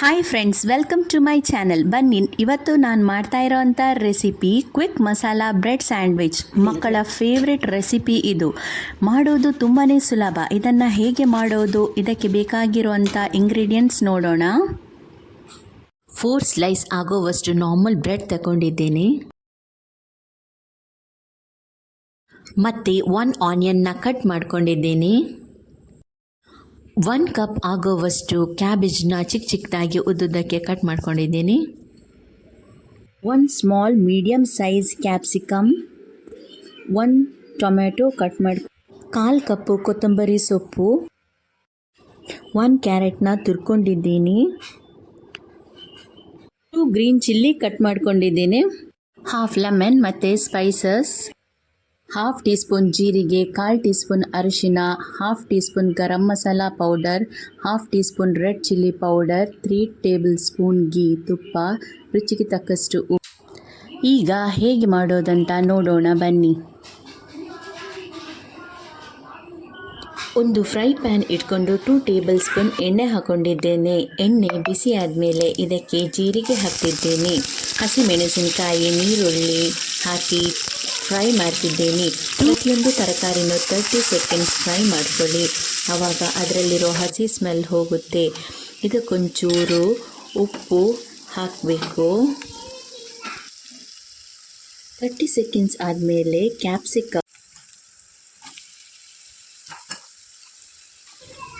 Hi friends welcome to my channel ಬನ್ನಿ, ಇವತ್ತು ನಾನು ಮಾಡ್ತಾ ಇರೋವಂಥ recipe quick masala bread sandwich ಮಕ್ಕಳ ಫೇವ್ರೆಟ್ ರೆಸಿಪಿ ಇದು. ಮಾಡೋದು ತುಂಬಾ ಸುಲಭ. ಇದನ್ನು ಹೇಗೆ ಮಾಡೋದು, ಇದಕ್ಕೆ ಬೇಕಾಗಿರುವಂಥ ಇಂಗ್ರೀಡಿಯೆಂಟ್ಸ್ ನೋಡೋಣ. ಫೋರ್ ಸ್ಲೈಸ್ ಆಗೋವಷ್ಟು ನಾರ್ಮಲ್ ಬ್ರೆಡ್ ತಗೊಂಡಿದ್ದೇನೆ. ಮತ್ತು ಒನ್ ಆನಿಯನ್ನ ಕಟ್ ಮಾಡ್ಕೊಂಡಿದ್ದೇನೆ. ಒನ್ ಕಪ್ ಆಗೋವಷ್ಟು ಕ್ಯಾಬೇಜ್ನ ಚಿಕ್ಕ ಚಿಕ್ಕದಾಗಿ ಉದ್ದುದ್ದಕ್ಕೆ ಕಟ್ ಮಾಡ್ಕೊಂಡಿದ್ದೀನಿ. One small medium size capsicum one tomato cut ಮಾಡಿ, ಕಾಲು ಕಪ್ಪು ಕೊತ್ತಂಬರಿ ಸೊಪ್ಪು, ಒನ್ ಕ್ಯಾರೆಟ್ನ ತುರ್ಕೊಂಡಿದ್ದೀನಿ. ಟೂ ಗ್ರೀನ್ ಚಿಲ್ಲಿ ಕಟ್ ಮಾಡ್ಕೊಂಡಿದ್ದೀನಿ. ಹಾಫ್ ಲೆಮನ್ ಮತ್ತು ಸ್ಪೈಸಸ್. ಹಾಫ್ ಟೀ ಸ್ಪೂನ್ ಜೀರಿಗೆ, ಕಾಲು ಟೀ ಸ್ಪೂನ್ ಅರಿಶಿನ, half teaspoon garam masala powder, half teaspoon red chilli powder, three tablespoon ghee ತುಪ್ಪ, ರುಚಿಗೆ ತಕ್ಕಷ್ಟು ಈಗ ಹೇಗೆ ಮಾಡೋದಂತ ನೋಡೋಣ ಬನ್ನಿ. ಒಂದು ಫ್ರೈ ಪ್ಯಾನ್ ಇಟ್ಕೊಂಡು ಟೂ ಟೇಬಲ್ ಸ್ಪೂನ್ ಎಣ್ಣೆ ಹಾಕೊಂಡಿದ್ದೇನೆ. ಎಣ್ಣೆ ಬಿಸಿ ಆದಮೇಲೆ ಇದಕ್ಕೆ ಜೀರಿಗೆ ಹಾಕ್ತಿದ್ದೇನೆ. ಹಸಿಮೆಣಸಿನಕಾಯಿ ನೀರುಳ್ಳಿ ಹಾಕಿ ಫ್ರೈ ಮಾಡ್ತಿದ್ದೇನೆ. ಪ್ರತಿಯೊಂದು ತರಕಾರಿನೂ ತರ್ಟಿ ಸೆಕೆಂಡ್ಸ್ ಫ್ರೈ ಮಾಡ್ಕೊಳ್ಳಿ. ಆವಾಗ ಅದರಲ್ಲಿರೋ ಹಸಿ ಸ್ಮೆಲ್ ಹೋಗುತ್ತೆ. ಇದಕ್ಕೊಂಚೂರು ಉಪ್ಪು ಹಾಕಬೇಕು. ತರ್ಟಿ ಸೆಕೆಂಡ್ಸ್ ಆದಮೇಲೆ ಕ್ಯಾಪ್ಸಿಕಮ್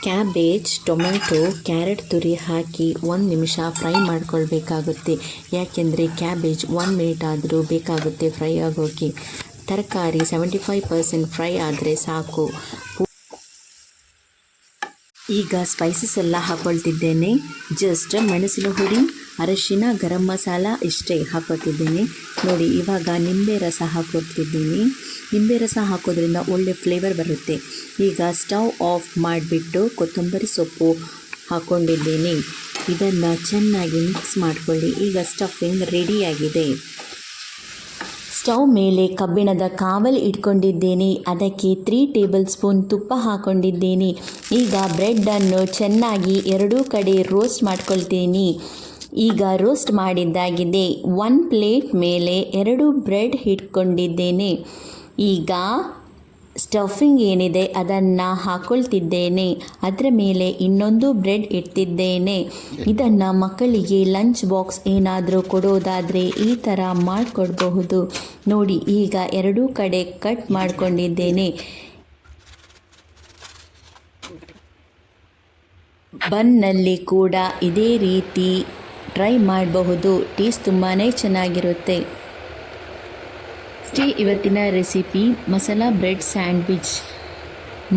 ಕ್ಯಾಬೇಜ್ ಟೊಮೆಟೊ ಕ್ಯಾರೆಟ್ ತುರಿ ಹಾಕಿ ಒಂದು ನಿಮಿಷ ಫ್ರೈ ಮಾಡ್ಕೊಳ್ಬೇಕಾಗುತ್ತೆ. ಯಾಕೆಂದರೆ ಕ್ಯಾಬೇಜ್ ಒನ್ ಮಿನಿಟ್ ಆದರೂ ಬೇಕಾಗುತ್ತೆ ಫ್ರೈ ಆಗೋಕ್ಕೆ ತರಕಾರಿ ಸೆವೆಂಟಿ ಫೈವ್ ಪರ್ಸೆಂಟ್ ಫ್ರೈ ಆದರೆ ಸಾಕು. ಈಗ ಸ್ಪೈಸಸ್ ಎಲ್ಲ ಹಾಕ್ಕೊಳ್ತಿದ್ದೇನೆ ಜಸ್ಟ್ ಮೆಣಸಿನ ಹುಡಿ, ಅರಶಿನ, ಗರಂ ಮಸಾಲ ಇಷ್ಟೇ ಹಾಕೋತಿದ್ದೇನೆ ನೋಡಿ, ಇವಾಗ ನಿಂಬೆ ರಸ ಹಾಕೋತಿದ್ದೀನಿ ನಿಂಬೆ ರಸ ಹಾಕೋದ್ರಿಂದ ಒಳ್ಳೆ ಫ್ಲೇವರ್ ಬರುತ್ತೆ. ಈಗ ಸ್ಟವ್ ಆಫ್ ಮಾಡಿಬಿಟ್ಟು ಕೊತ್ತಂಬರಿ ಸೊಪ್ಪು ಹಾಕ್ಕೊಂಡಿದ್ದೀನಿ ಇದನ್ನು ಚೆನ್ನಾಗಿ ಮಿಕ್ಸ್ ಮಾಡಿಕೊಳ್ಳಿ. ಈಗ ಸ್ಟಫಿಂಗ್ ರೆಡಿಯಾಗಿದೆ ಸ್ಟವ್ ಮೇಲೆ ಕಬ್ಬಿಣದ ಕಾವಲ್ ಇಟ್ಕೊಂಡಿದ್ದೇನೆ. ಅದಕ್ಕೆ ತ್ರೀ ಟೇಬಲ್ ಸ್ಪೂನ್ ತುಪ್ಪ ಹಾಕೊಂಡಿದ್ದೇನೆ. ಈಗ ಬ್ರೆಡ್ಡನ್ನು ಚೆನ್ನಾಗಿ ಎರಡೂ ಕಡೆ ರೋಸ್ಟ್ ಮಾಡ್ಕೊಳ್ತೀನಿ. ಈಗ ರೋಸ್ಟ್ ಮಾಡಿದ್ದಾಗಿದೆ. ಒನ್ ಪ್ಲೇಟ್ ಮೇಲೆ ಎರಡು ಬ್ರೆಡ್ ಇಟ್ಕೊಂಡಿದ್ದೇನೆ. ಈಗ ಸ್ಟಫಿಂಗ್ ಏನಿದೆ ಅದನ್ನು ಹಾಕೊಳ್ತಿದ್ದೇನೆ. ಅದರ ಮೇಲೆ ಇನ್ನೊಂದು ಬ್ರೆಡ್ ಇಡ್ತಿದ್ದೇನೆ. ಇದನ್ನು ಮಕ್ಕಳಿಗೆ ಲಂಚ್ ಬಾಕ್ಸ್ ಏನಾದರೂ ಕೊಡೋದಾದರೆ ಈ ಥರ ಮಾಡಿಕೊಡ್ಬಹುದು. ನೋಡಿ, ಈಗ ಎರಡೂ ಕಡೆ ಕಟ್ ಮಾಡಿಕೊಂಡಿದ್ದೇನೆ. ಬನ್ನಲ್ಲಿ ಕೂಡ ಇದೇ ರೀತಿ ಟ್ರೈ ಮಾಡಬಹುದು. ಟೇಸ್ಟ್ ತುಂಬಾ ಚೆನ್ನಾಗಿರುತ್ತೆ. ಅಷ್ಟೇ ಇವತ್ತಿನ ರೆಸಿಪಿ ಮಸಾಲ ಬ್ರೆಡ್ ಸ್ಯಾಂಡ್ವಿಚ್.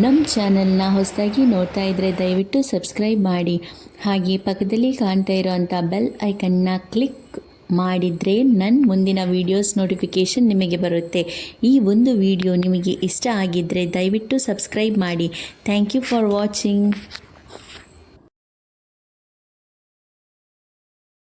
ನಮ್ಮ ಚಾನಲ್ನ ಹೊಸದಾಗಿ ನೋಡ್ತಾ ಇದ್ದರೆ ದಯವಿಟ್ಟು ಸಬ್ಸ್ಕ್ರೈಬ್ ಮಾಡಿ. ಹಾಗೆ ಪಕ್ಕದಲ್ಲಿ ಕಾಣ್ತಾ ಇರೋವಂಥ ಬೆಲ್ ಐಕನ್ನ ಕ್ಲಿಕ್ ಮಾಡಿದರೆ ನನ್ನ ಮುಂದಿನ ವೀಡಿಯೋಸ್ ನೋಟಿಫಿಕೇಷನ್ ನಿಮಗೆ ಬರುತ್ತೆ. ಈ ಒಂದು ವಿಡಿಯೋ ನಿಮಗೆ ಇಷ್ಟ ಆಗಿದ್ದರೆ ದಯವಿಟ್ಟು ಸಬ್ಸ್ಕ್ರೈಬ್ ಮಾಡಿ. Thank you for watching